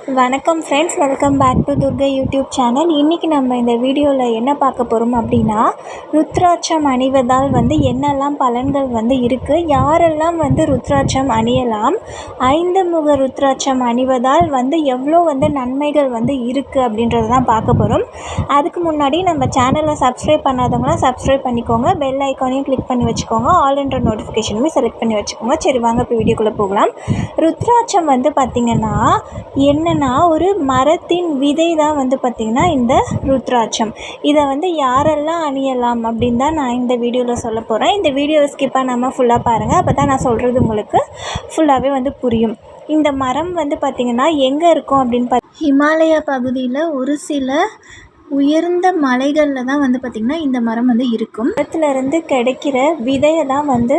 வணக்கம் friends welcome back to Durga YouTube channel இன்றைக்கி நம்ம இந்த வீடியோவில் என்ன பார்க்க போகிறோம் அப்படின்னா ருத்ராட்சம் அணிவதால் வந்து என்னெல்லாம் பலன்கள் வந்து இருக்குது யாரெல்லாம் வந்து ருத்ராட்சம் அணியலாம் ஐந்து முக ருத்ராட்சம் அணிவதால் வந்து எவ்வளோ வந்து நன்மைகள் வந்து இருக்குது அப்படின்றத தான் பார்க்க போகிறோம் அதுக்கு முன்னாடி நம்ம சேனலை சப்ஸ்கிரைப் பண்ணாதவங்களாம் சப்ஸ்கிரைப் பண்ணிக்கோங்க. பெல் ஐக்கானையும் கிளிக் பண்ணி வச்சுக்கோங்க. ஆல் என்ற நோட்டிஃபிகேஷனுமே செலக்ட் பண்ணி வச்சுக்கோங்க. சரி வாங்க இப்போ வீடியோக்குள்ளே போகலாம். ருத்ராட்சம் வந்து பார்த்திங்கன்னா என்ன என்னென்னா ஒரு மரத்தின் விதை தான் வந்து பார்த்திங்கன்னா இந்த ருத்ராட்சம். இதை வந்து யாரெல்லாம் அணியலாம் அப்படின்னு தான் நான் இந்த வீடியோவில் சொல்ல போகிறேன் இந்த வீடியோவை ஸ்கிப்பாக நம்ம ஃபுல்லாக பாருங்கள் அப்போ தான் நான் சொல்கிறது உங்களுக்கு ஃபுல்லாகவே வந்து புரியும். இந்த மரம் வந்து பார்த்திங்கன்னா எங்கே இருக்கும் அப்படின்னு பார்த்து ஹிமாலய பகுதியில் ஒரு சில உயர்ந்த மலைகளில் தான் வந்து பார்த்திங்கன்னா இந்த மரம் வந்து இருக்கும். மரத்துலேருந்து கிடைக்கிற விதையை தான் வந்து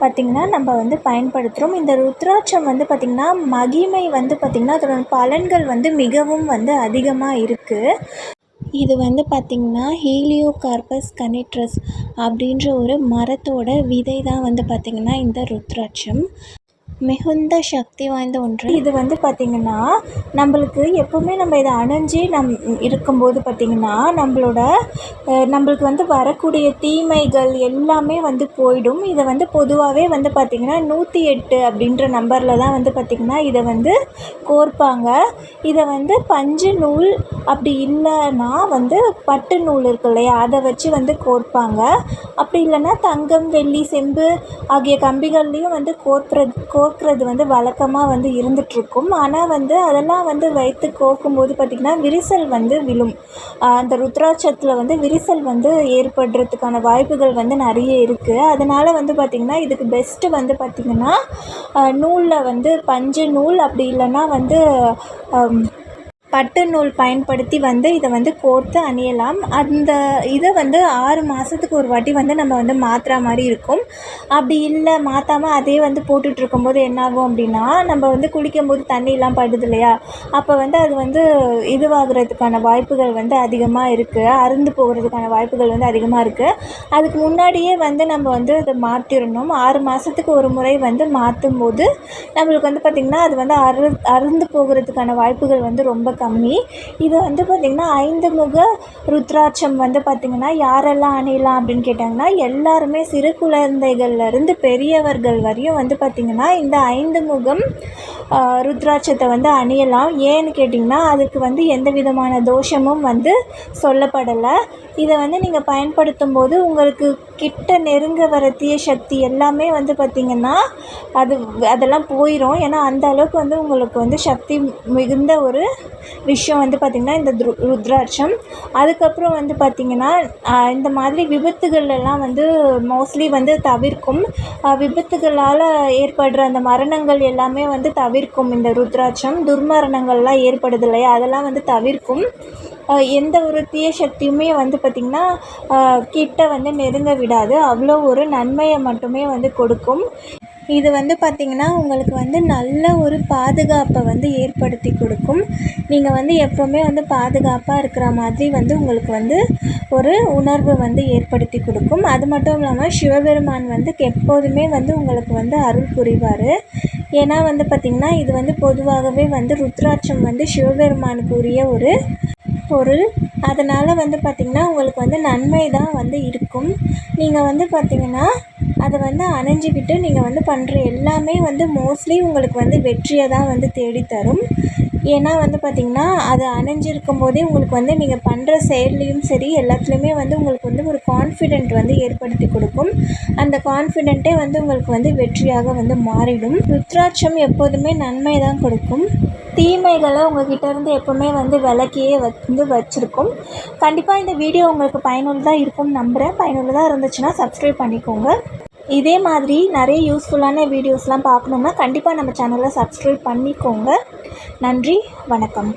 பார்த்திங்கன்னா நம்ம வந்து பயன்படுத்துகிறோம் இந்த ருத்ராட்சம் வந்து பார்த்திங்கன்னா மகிமை வந்து பார்த்திங்கன்னா அதோட பலன்கள் வந்து மிகவும் வந்து அதிகமாக இருக்குது இது வந்து பார்த்திங்கன்னா ஹீலியோ கார்பஸ் கனிட்ரஸ் அப்படின்ற ஒரு மரத்தோட விதை தான் வந்து பார்த்திங்கன்னா இந்த ருத்ராட்சம். மிகுந்த சக்தி வாய்ந்த ஒன்று. இது வந்து பார்த்திங்கன்னா நம்மளுக்கு எப்போவுமே நம்ம இதை அணிஞ்சு நம் இருக்கும்போது பார்த்திங்கன்னா நம்மளோட நம்மளுக்கு வந்து வரக்கூடிய தீமைகள் எல்லாமே வந்து போயிடும். இதை வந்து பொதுவாகவே வந்து பார்த்திங்கன்னா நூற்றி எட்டு அப்படின்ற நம்பரில் தான் வந்து பார்த்திங்கன்னா இதை வந்து கோர்ப்பாங்க. இதை வந்து பஞ்சு நூல் அப்படி இல்லைன்னா வந்து பட்டு நூல் இருக்கு இல்லையா? அதை வச்சு வந்து கோர்ப்பாங்க. அப்படி இல்லைன்னா தங்கம் வெள்ளி செம்பு ஆகிய கம்பிகள்லேயும் வந்து கோர்க்கிறது கோர்க்கிறது வந்து வழக்கமாக வந்து இருந்துகிட்ருக்கும் ஆனால் வந்து அதெல்லாம் வந்து வைத்து கோக்கும்போது பார்த்திங்கன்னா விரிசல் வந்து விழும். அந்த ருத்ராட்சத்தில் வந்து விரிசல் வந்து ஏற்படுறதுக்கான வாய்ப்புகள் வந்து நிறைய இருக்குது அதனால் வந்து பார்த்திங்கன்னா இதுக்கு பெஸ்ட்டு வந்து பார்த்திங்கன்னா நூலில் வந்து பஞ்சு நூல் அப்படி இல்லைன்னா வந்து பட்டு நூல் பயன்படுத்தி வந்து இதை வந்து கோர்த்து அணியலாம். அந்த இதை வந்து ஆறு மாதத்துக்கு ஒரு வாட்டி வந்து நம்ம வந்து மாற்றுற மாதிரி இருக்கும். அப்படி இல்லை மாற்றாமல் அதே வந்து போட்டுட்ருக்கும்போது என்னாகும் அப்படின்னா நம்ம வந்து குளிக்கும்போது தண்ணியெலாம் படுது இல்லையா? அப்போ வந்து அது வந்து இதுவாகிறதுக்கான வாய்ப்புகள் வந்து அதிகமாக இருக்குது அறுந்து போகிறதுக்கான வாய்ப்புகள் வந்து அதிகமாக இருக்குது அதுக்கு முன்னாடியே வந்து நம்ம வந்து அதை மாற்றிடணும் ஆறு மாதத்துக்கு ஒரு முறை வந்து மாற்றும் போது நம்மளுக்கு வந்து பார்த்திங்கன்னா அது வந்து அறு அறுந்து போகிறதுக்கான வாய்ப்புகள் வந்து ரொம்ப கம்மி இது வந்து பார்த்திங்கன்னா ஐந்து முக ருத்ராட்சம் வந்து பார்த்திங்கன்னா யாரெல்லாம் அணியலாம் அப்படின்னு கேட்டாங்கன்னா எல்லாருமே சிறு குழந்தைகள்லேருந்து பெரியவர்கள் வரையும் வந்து பார்த்திங்கன்னா இந்த ஐந்து முகம் ருத்ராட்சத்தை வந்து அணியலாம். ஏன்னு கேட்டிங்கன்னா அதுக்கு வந்து எந்த விதமான தோஷமும் வந்து சொல்லப்படலை. இதை வந்து நீங்கள் பயன்படுத்தும் போது உங்களுக்கு கிட்ட நெருங்க வர தீய சக்தி எல்லாமே வந்து பார்த்திங்கன்னா அது அதெல்லாம் போயிடும் ஏன்னா அந்த அளவுக்கு வந்து உங்களுக்கு வந்து சக்தி மிகுந்த ஒரு விஷயம் வந்து பார்த்திங்கன்னா இந்த துரு ருத்ராட்சம். அதுக்கப்புறம் வந்து பார்த்திங்கன்னா இந்த மாதிரி விபத்துகள்லாம் வந்து மோஸ்ட்லி வந்து தவிர்க்கும். விபத்துகளால் ஏற்படுற அந்த மரணங்கள் எல்லாமே வந்து தவிர்க்கும். இந்த ருத்ராட்சம். துர்மரணங்கள்லாம் ஏற்படுது இல்லையா அதெல்லாம் வந்து தவிர்க்கும். எந்த ஒரு தீய சக்தியுமே வந்து பார்த்திங்கன்னா கிட்ட வந்து நெருங்க விடாது. அவ்வளோ ஒரு நன்மையை மட்டுமே வந்து கொடுக்கும். இது வந்து பார்த்திங்கன்னா உங்களுக்கு வந்து நல்ல ஒரு பாதுகாப்பை வந்து ஏற்படுத்தி கொடுக்கும். நீங்கள் வந்து எப்போவுமே வந்து பாதுகாப்பாக இருக்கிற மாதிரி வந்து உங்களுக்கு வந்து ஒரு உணர்வு வந்து ஏற்படுத்தி கொடுக்கும். அது மட்டும் இல்லாமல் சிவபெருமான் வந்து எப்போதுமே வந்து உங்களுக்கு வந்து அருள் புரிவார். ஏன்னா வந்து பார்த்திங்கன்னா இது வந்து பொதுவாகவே வந்து ருத்ராட்சம் வந்து சிவபெருமானுக்கு உரிய ஒரு பொருள். அதனால் வந்து பார்த்திங்கன்னா உங்களுக்கு வந்து நன்மை தான் வந்து இருக்கும். நீங்கள் வந்து பார்த்திங்கன்னா அதை வந்து அணைஞ்சிக்கிட்டு நீங்கள் வந்து பண்ணுற எல்லாமே வந்து மோஸ்ட்லி உங்களுக்கு வந்து வெற்றியை தான் வந்து தேடித்தரும். ஏன்னா வந்து பார்த்திங்கன்னா அது அணிஞ்சிருக்கும் போதே உங்களுக்கு வந்து நீங்கள் பண்ணுற செயல்லையும் சரி எல்லாத்துலேயுமே வந்து உங்களுக்கு வந்து ஒரு கான்ஃபிடென்ட் வந்து ஏற்படுத்தி கொடுக்கும். அந்த கான்ஃபிடென்ட்டே வந்து உங்களுக்கு வந்து வெற்றியாக வந்து மாறிடும். ருத்ராட்சம் எப்போதுமே நன்மை தான் கொடுக்கும். தீமைகளை உங்கள்கிட்ட இருந்து எப்போவுமே வந்து விலக்கியே வந்து வச்சுருக்கும். கண்டிப்பாக இந்த வீடியோ உங்களுக்கு பயனுள்ளதாக இருக்கும்னு நம்புகிறேன் பயனுள்ளதாக இருந்துச்சுன்னா சப்ஸ்கிரைப் பண்ணிக்கோங்க. இதே மாதிரி நிறைய யூஸ்ஃபுல்லான வீடியோஸ்லாம் பார்க்கணுன்னா கண்டிப்பாக நம்ம சேனலை சப்ஸ்கிரைப் பண்ணிக்கோங்க. நன்றி வணக்கம்.